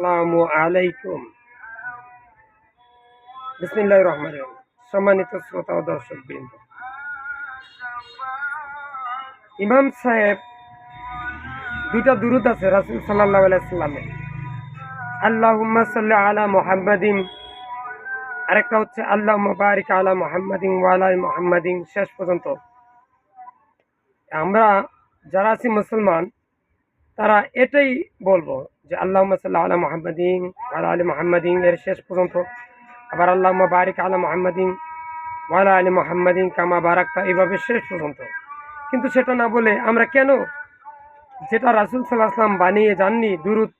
আসসালামু আলাইকুম। বিসমিল্লাহ রহমান রহিম। সম্মানিত শ্রোতা ও দর্শক বৃন্দ ইমাম সাহেব দুইটা দুরুদ আছে, রাসুল সাল্লাহ আলাইসাল্লামের আল্লাহ সাল্লাহ আলা মোহাম্মদিন। আরেকটা হচ্ছে আল্লাহ মুবারিক আলা মোহাম্মদিন ওয়ালাই মোহাম্মদিন। শেষ পর্যন্ত। আমরা যারা আছি মুসলমান, তারা এটাই বলব যে আল্লাহ সাল্লাহ আলা মোহাম্মদিন আলা আলী মোহাম্মদিন এর শেষ পর্যন্ত। আবার আল্লাহ বারিক আলা মোহাম্মদিন ওয়ালা আলী মোহাম্মদিন কামা বারাক্তা, এইভাবে শেষ পর্যন্ত। কিন্তু সেটা না বলে আমরা কেন যেটা রাসুল সাল্লাহ আসলাম বানিয়ে যাননি, দুরুদ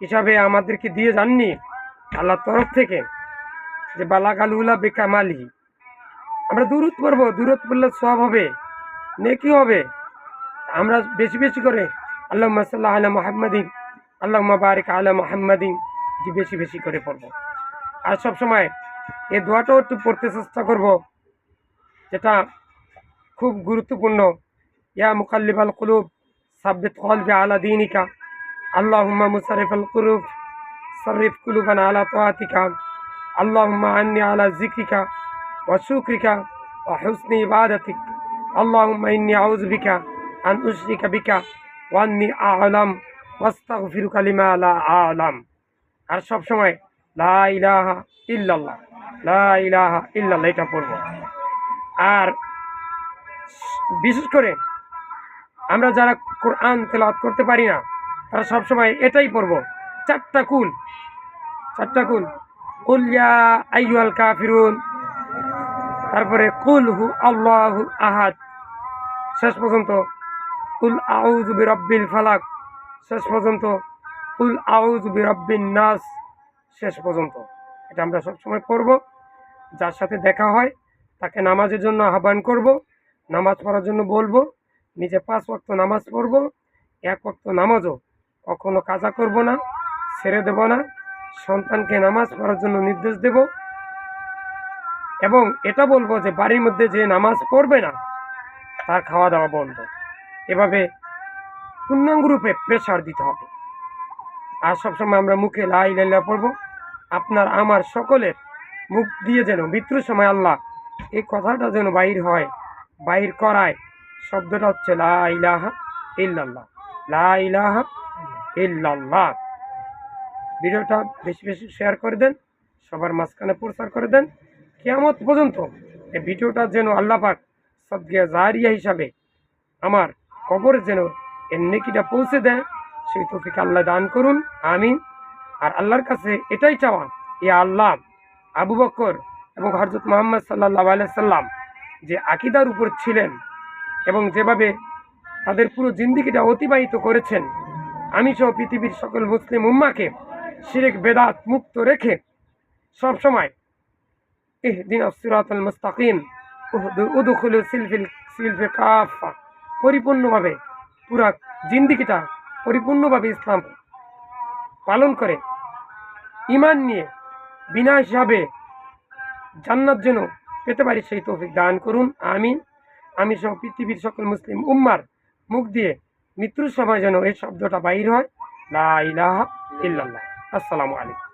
হিসাবে আমাদেরকে দিয়ে যাননি, আল্লাহর তরফ থেকে, যে বালাকাল উলা বেকামালি আমরা দূরত পড়ব দূরত পড়লে সব হবে নেকি হবে। আমরা বেশি বেশি করে আল্লাহ সাল্লাহ আলা মোহাম্মদিন আল্লাহ বারিক আলা মোহাম্মদিন যে বেশি বেশি করে পড়ব। আর সব সময় এই দোয়াটাও একটু পড়তে চেষ্টা করব, যেটা খুব গুরুত্বপূর্ণ। ইয়া মুকাল্লিবাল কুলুব, সাব্বিত কলবি আলা দিনিকা, আল্লাহুম্মা মুসারিফাল কুলুব সারিফ কুলুবান আলা তোয়াতিকা আল্লাহুম্মা আন্নি আলা জিক্রিকা ওয়া শুক্রিকা ওয়া হুসনি ইবাদাতিক, আল্লাহুম্মা ইন্নি আউযু বিকা আন উশরিকা বিকা ওয়া আন্নি আ'লাম। ওয়াস্তাগফিরুকা লিমা লা আ'লাম। আর সব সময় লা ইলাহা ইল্লাল্লাহ, লা ইলাহা ইল্লাল্লাহ এটা পড়ব। আর বিশেষ করে আমরা যারা কোরআন তেলাওয়াত করতে পারি না, তারা সবসময় এটাই পড়ব, চারটা কুল চারটা কুল। কুল ইয়া আইয়ুহাল কাফিরুন, তারপরে কুল হু আল্লাহু আহাদ। শেষ পর্যন্ত কুল আউযু বিরাব্বিল ফালাক। শেষ পর্যন্ত। উল আউজ বিরাব্বিন নাস, শেষ পর্যন্ত। এটা আমরা সবসময় পড়ব। যার সাথে দেখা হয়, তাকে নামাজের জন্য আহ্বান করব, নামাজ পড়ার জন্য বলব, নিজে পাঁচ ওয়াক্ত নামাজ পড়ব, এক ওয়াক্ত নামাজও কখনো কাজা করব না, ছেড়ে দেব না, সন্তানকে নামাজ পড়ার জন্য নির্দেশ দেব। এবং এটা বলব যে, বাড়ির মধ্যে যে নামাজ পড়বে না, তার খাওয়া দাওয়া বন্ধ। এভাবে পূর্ণাঙ্গ রূপে প্রেশার দিতে হবে। আর সবসময় আমরা মুখে লাই লাইলা পড়ব। আপনার, আমার সকলের মুখ দিয়ে যেন মৃত্যুর সময় আল্লাহ এই কথাটা যেন বাইর হয় বাইর করায়, শব্দটা হচ্ছে লা ইলাহা ইল্লাল্লাহ। লা ইলাহা ইল্লাল্লাহ। ভিডিওটা বেশি বেশি শেয়ার করে দেন, সবার মাঝখানে প্রচার করে দেন। কেয়ামত পর্যন্ত এই ভিডিওটা যেন আল্লাহ পাক সদগিয়া জারিয়া হিসাবে আমার কবর যেন এর নেকিটা পৌঁছে দেয়, সেই তৌফিক আল্লাহ দান করুন, আমিন। আর আল্লাহর কাছে এটাই চাওয়া, ইয়া আল্লাহ, আবু বকর এবং হরজত মোহাম্মদ সাল্লাহ সাল্লাম যে আকিদার উপর ছিলেন এবং যেভাবে তাদের পুরো জিন্দিগিটা অতিবাহিত করেছেন, আমি সহ পৃথিবীর সকল মুসলিম উম্মাকে শিরেক, বেদাত মুক্ত রেখে সব সময় ইহ দিন মুস্তাকিম সিলফিল সিলফে কাফা পরিপূর্ণভাবে পুরা জিন্দিগিটা পরিপূর্ণভাবে ইসলাম পালন করে। ইমান নিয়ে বিনা হিসাবে জান্নাত যেন পেতে পারি সেই তৌফিক দান করুন, আমিন। আমি সহ পৃথিবীর সকল মুসলিম উম্মার মুখ দিয়ে মৃত্যুর সময় যেন এই শব্দটা বাইর হয়। লা ইলাহা আসসালামু আলাইকুম।